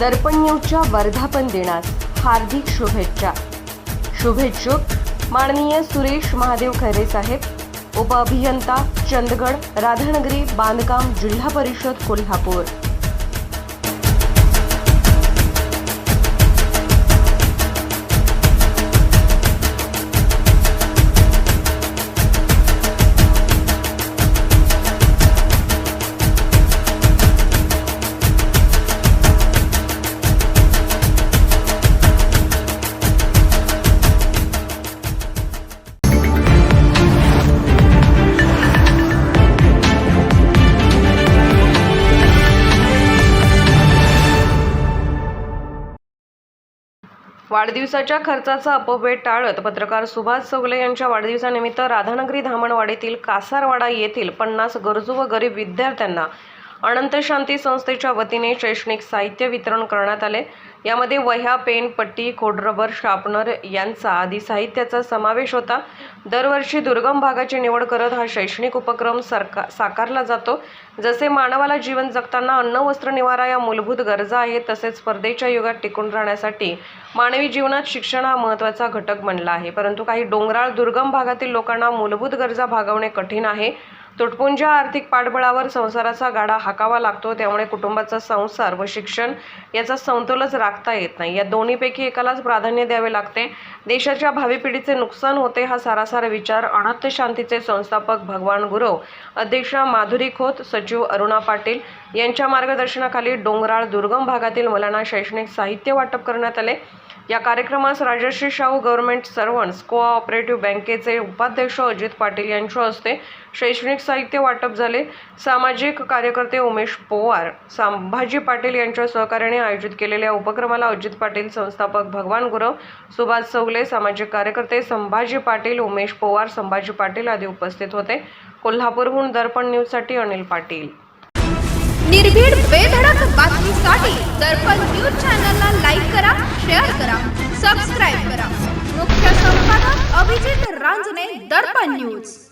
दर्पण न्यूजच्या वर्धापन दिनास हार्दिक शुभेच्छा. शुभेच्छुक माननीय सुरेश महादेव खैरे साहेब उपअभियंता चंदगड राधानगरी बांधकाम जिल्हा परिषद कोल्हापूर. वाढदिवसाच्या खर्चाचा अपव्यय टाळत पत्रकार सुभाष चौगले यांच्या वाढदिवसानिमित्त राधानगरी धामणवाडीतील कासारवाडा येथील पन्नास गरजू व गरीब विद्यार्थ्यांना अनंत शांती संस्थेच्या वतीने शैक्षणिक साहित्य वितरण करण्यात आले. यामध्ये वह्या पेन पट्टी खोडरबर शार्पनर यांचा आदी साहित्याचा समावेश होता. दरवर्षी दुर्गम भागाची निवड करत हा शैक्षणिक उपक्रम सरका साकारला जातो. जसे मानवाला जीवन जगताना अन्न वस्त्र निवारा या मूलभूत गरजा आहेत तसेच स्पर्धेच्या युगात टिकून राहण्यासाठी मानवी जीवनात शिक्षण हा महत्त्वाचा घटक बनला आहे. परंतु काही डोंगराळ दुर्गम भागातील लोकांना मूलभूत गरजा भागवणे कठीण आहे. तुटपुंज्या आर्थिक पाठबळावर संसाराचा गाडा हाकावा लागतो त्यामुळे कुटुंबाचा संसार व शिक्षण याचा समतोलच राखता येत नाही. या दोन्हीपैकी एकालाच प्राधान्य द्यावे लागते. देशाच्या भावी पिढीचे नुकसान होते हा सारासार विचार अनाथ शांतीचे संस्थापक भगवान गुरव अध्यक्षा माधुरी खोत सचिव अरुणा पाटील यांच्या मार्गदर्शनाखाली डोंगराळ दुर्गम भागातील मुलांना शैक्षणिक साहित्य वाटप करण्यात आले. या कार्यक्रमास Rajshri Shahu government servants cooperative बँकेचे उपाध्यक्ष अजित पाटील यांच्या हस्ते शैक्षणिक साहित्य वाटप झाले. सामाजिक कार्यकर्ते उमेश पोवार संभाजी पाटील यांच्या सहकार्याने आयोजित केलेल्या उपक्रमाला अजित पाटील संस्थापक भगवान गुरव सुभाष चौगले सामाजिक कार्यकर्ते संभाजी पाटील उमेश पोवार संभाजी पाटील आदी उपस्थित होते. कोल्हापूरहून दर्पण न्यूजसाठी अनिल पाटील. निर्भीड बेधडक बातमीसाठी दर्पण न्यूज चॅनलला लाईक करा शेअर करा सबस्क्राईब करा. मुख्य संपादक अभिजित रांजणे दर्पण न्यूज